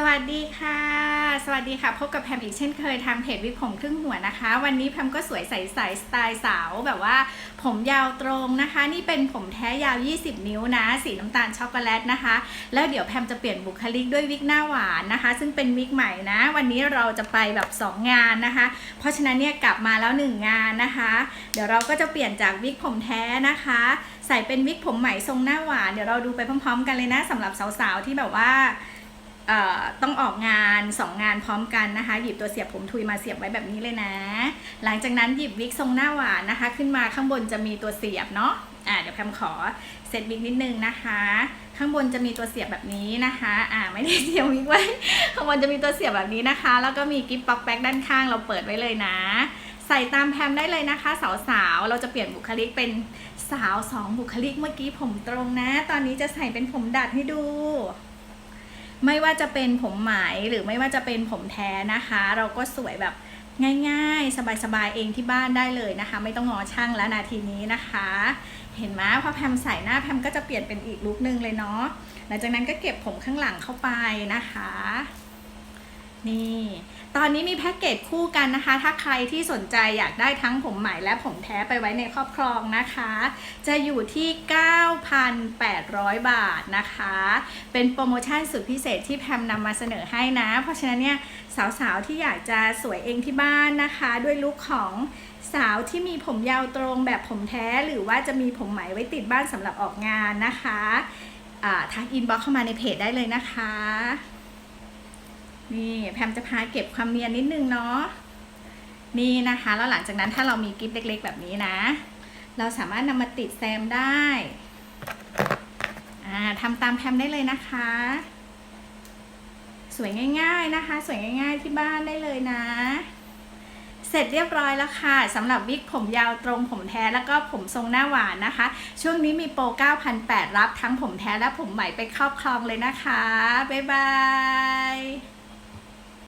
สวัสดีค่ะ สวัสดีค่ะ พบกับแพมอีกเช่นเคยทางเพจวิกผมครึ่งหัวนะคะ วันนี้แพมก็สวยใสใสสไตล์สาวแบบว่า ผมยาวตรงนะคะ นี่เป็นผมแท้ยาว 20 นิ้วนะ สีน้ำตาลช็อกโกแลตนะคะ แล้วเดี๋ยวแพมจะเปลี่ยนบุคลิกด้วยวิกหน้าหวานนะคะ ซึ่งเป็นวิกใหม่นะ วันนี้เราจะไปแบบ 2 งานนะคะ เพราะฉะนั้นเนี่ยกลับมาแล้ว 1 งานนะคะ เดี๋ยวเราก็จะเปลี่ยนจากวิกผมแท้นะคะใส่เป็นวิกผมใหม่ทรงหน้าหวานเดี๋ยวเราดูไปพร้อม ๆ กันเลยนะสำหรับสาวๆที่แบบว่า ต้องออกงาน 2 งานพร้อมกันนะคะ หยิบตัวเสียบผมทุยมาเสียบไว้แบบนี้เลยนะ หลังจากนั้นหยิบวิกทรงหน้าหวานนะคะ ขึ้นมาข้างบนจะมีตัวเสียบเนาะอ่าเดี๋ยวแพมขอเซตวิกนิดนึงนะคะ ข้างบนจะมีตัวเสียบแบบนี้นะคะอ่าไม่ได้เสียบวิกไว้ ข้างบนจะมีตัวเสียบแบบนี้นะคะ แล้วก็มีกิ๊บป๊อกแป๊กด้านข้างเราเปิดไว้เลยนะ ใส่ตามแพมได้เลยนะคะ สาวๆเราจะเปลี่ยนบุคลิกเป็นสาวสองบุคลิกเมื่อกี้ผมตรงนะ ตอนนี้จะใส่เป็นผมดัดให้ดู ไม่ว่าจะเป็นผมไหมหรือไม่ว่าจะเป็นผมแท้นะคะ เราก็สวยแบบง่ายๆ สบายๆ เองที่บ้านได้เลยนะคะ ไม่ต้องงอช่างแล้วนาทีนี้นะคะ เห็นไหมพอแพมใส่หน้าแพมก็จะเปลี่ยนเป็นอีกลุคนึงเลยเนาะหลังจากนั้นก็เก็บผมข้างหลังเข้าไปนะคะ นี่ ตอนนี้มีแพ็กเกจคู่กันนะคะ ถ้าใครที่สนใจอยากได้ทั้งผมใหม่และผมแท้ไปไว้ในครอบครองนะคะ จะอยู่ที่ 9,800 บาทนะคะ เป็นโปรโมชั่นสุดพิเศษที่แพมนำมาเสนอให้นะ เพราะฉะนั้นเนี่ยสาวๆที่อยากจะสวยเองที่บ้านนะคะ ด้วยลุคของสาวที่มีผมยาวตรงแบบผมแท้หรือว่าจะมีผมไหมไว้ติดบ้านสำหรับออกงานนะคะทักอินบ็อกเข้ามาในเพจได้เลยนะคะ นี่แพมจะพาเก็บความเนียนนิดนึงเนาะนี่นะคะ แล้วหลังจากนั้นถ้าเรามีกิฟต์เล็ก ๆ แบบนี้นะ เราสามารถนำมาติดแซมได้ทำตามแพมได้เลยนะคะ สวยง่ายๆนะคะ สวยง่าย ๆที่บ้านได้เลยนะ เสร็จเรียบร้อยแล้วค่ะสำหรับวิกผมยาวตรงผมแท้แล้วก็ผมทรงหน้าหวานนะคะ ช่วงนี้มีโปร 9,800 รับทั้งผมแท้และผมใหม่ไปครอบครองเลยนะคะ บ๊ายบาย